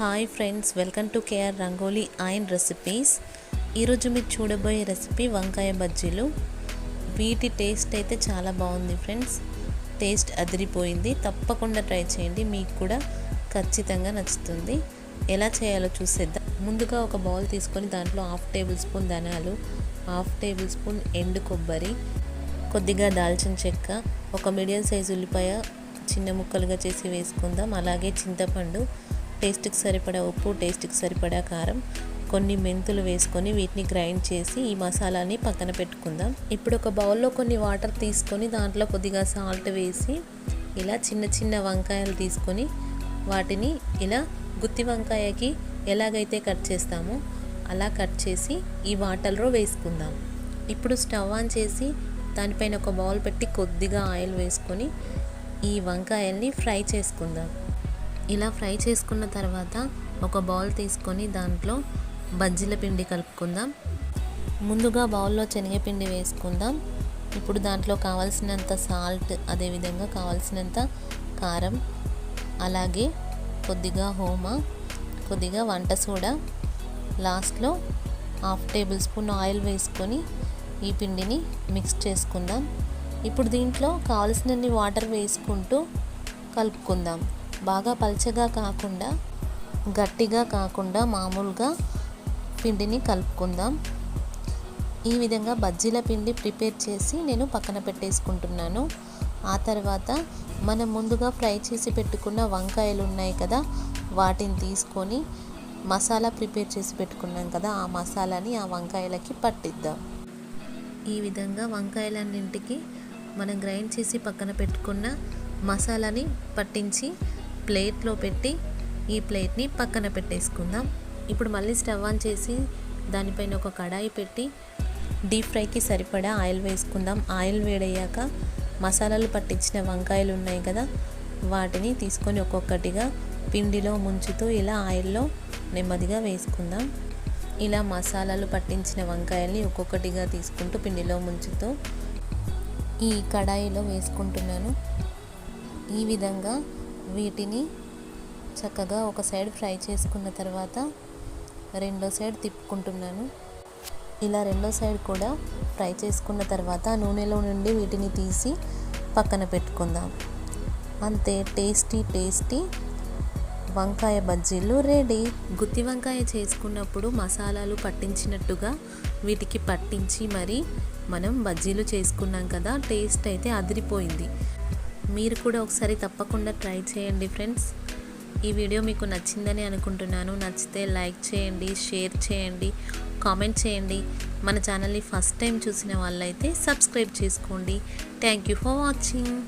Hi friends welcome to KR rangoli and recipes. ఈరోజు మీరు చూడబోయే రెసిపీ వంకాయ బజ్జీలు. వీటి టేస్ట్ అయితే చాలా బాగుంది ఫ్రెండ్స్. టేస్ట్ అదిరిపోయింది. తప్పకుండా ట్రై చేయండి. మీకు కూడా ఖచ్చితంగా నచ్చుతుంది. ఎలా చేయాలో చూసేద్దాం. ముందుగా ఒక బౌల్ తీసుకొని దాంట్లో హాఫ్ టేబుల్ స్పూన్ ధనాలు హాఫ్ టేబుల్ స్పూన్ ఎండు కొబ్బరి కొద్దిగా దాల్చిన చెక్క ఒక మీడియం సైజు ఉల్లిపాయ చిన్న ముక్కలుగా చేసి వేసుకుందాం. అలాగే చింతపండు టేస్ట్కి సరిపడా ఉప్పు టేస్ట్కి సరిపడా కారం కొన్ని మెంతులు వేసుకొని వీటిని గ్రైండ్ చేసి ఈ మసాలాని పక్కన పెట్టుకుందాం. ఇప్పుడు ఒక బౌల్లో కొన్ని వాటర్ తీసుకొని దాంట్లో కొద్దిగా సాల్ట్ వేసి ఇలా చిన్న చిన్న వంకాయలు తీసుకొని వాటిని ఇలా గుత్తి వంకాయకి ఎలాగైతే కట్ చేస్తామో అలా కట్ చేసి ఈ వాటర్లో వేసుకుందాం. ఇప్పుడు స్టవ్ ఆన్ చేసి దానిపైన ఒక బౌల్ పెట్టి కొద్దిగా ఆయిల్ వేసుకొని ఈ వంకాయల్ని ఫ్రై చేసుకుందాం. ఇలా ఫ్రై చేసుకున్న తర్వాత ఒక బౌల్ తీసుకొని దాంట్లో బజ్జీల పిండి కలుపుకుందాం. ముందుగా బౌల్లో శనగపిండి వేసుకుందాం. ఇప్పుడు దాంట్లో కావాల్సినంత సాల్ట్ అదేవిధంగా కావాల్సినంత కారం అలాగే కొద్దిగా హోమా కొద్దిగా వంట సోడా లాస్ట్లో హాఫ్ టేబుల్ స్పూన్ ఆయిల్ వేసుకొని ఈ పిండిని మిక్స్ చేసుకుందాం. ఇప్పుడు దీంట్లో కావలసినన్ని వాటర్ వేసుకుంటూ కలుపుకుందాం. బాగా పల్చగా కాకుండా గట్టిగా కాకుండా మామూలుగా పిండిని కలుపుకుందాం. ఈ విధంగా బజ్జీల పిండి ప్రిపేర్ చేసి నేను పక్కన పెట్టేసుకుంటున్నాను. ఆ తర్వాత మనం ముందుగా ఫ్రై చేసి పెట్టుకున్న వంకాయలు ఉన్నాయి కదా వాటిని తీసుకొని మసాలా ప్రిపేర్ చేసి పెట్టుకున్నాం కదా ఆ మసాలాని ఆ వంకాయలకి పట్టిద్దాం. ఈ విధంగా వంకాయలన్నింటికి మనం గ్రైండ్ చేసి పక్కన పెట్టుకున్న మసాలాని పట్టించి ప్లేట్లో పెట్టి ఈ ప్లేట్ని పక్కన పెట్టేసుకుందాం. ఇప్పుడు మళ్ళీ స్టవ్ ఆన్ చేసి దానిపైన ఒక కడాయి పెట్టి డీప్ ఫ్రైకి సరిపడా ఆయిల్ వేసుకుందాం. ఆయిల్ వేడయ్యాక మసాలాలు పట్టించిన వంకాయలు ఉన్నాయి కదా వాటిని తీసుకొని ఒక్కొక్కటిగా పిండిలో ముంచుతూ ఇలా ఆయిల్లో నెమ్మదిగా వేసుకుందాం. ఇలా మసాలాలు పట్టించిన వంకాయల్ని ఒక్కొక్కటిగా తీసుకుంటూ పిండిలో ముంచుతూ ఈ కడాయిలో వేసుకుంటున్నాను. ఈ విధంగా వీటిని చక్కగా ఒక సైడ్ ఫ్రై చేసుకున్న తర్వాత రెండో సైడ్ తిప్పుకుంటున్నాను. ఇలా రెండో సైడ్ కూడా ఫ్రై చేసుకున్న తర్వాత నూనెలో నుండి వీటిని తీసి పక్కన పెట్టుకుందాం. అంతే టేస్టీ టేస్టీ వంకాయ బజ్జీలు రెడీ గుత్తి వంకాయ చేసుకున్నప్పుడు మసాలాలు పట్టించినట్టుగా వీటికి పట్టించి మరి మనం బజ్జీలు చేసుకున్నాం కదా టేస్ట్ అయితే అదిరిపోయింది. మీరు కూడా ఒకసారి తప్పకుండా ట్రై చేయండి ఫ్రెండ్స్. ఈ వీడియో మీకు నచ్చిందని అనుకుంటున్నాను. నచ్చితే లైక్ చేయండి షేర్ చేయండి కామెంట్ చేయండి. మన ఛానల్ని ఫస్ట్ టైం చూసిన వాళ్ళైతే సబ్స్క్రైబ్ చేసుకోండి. Thank you for watching.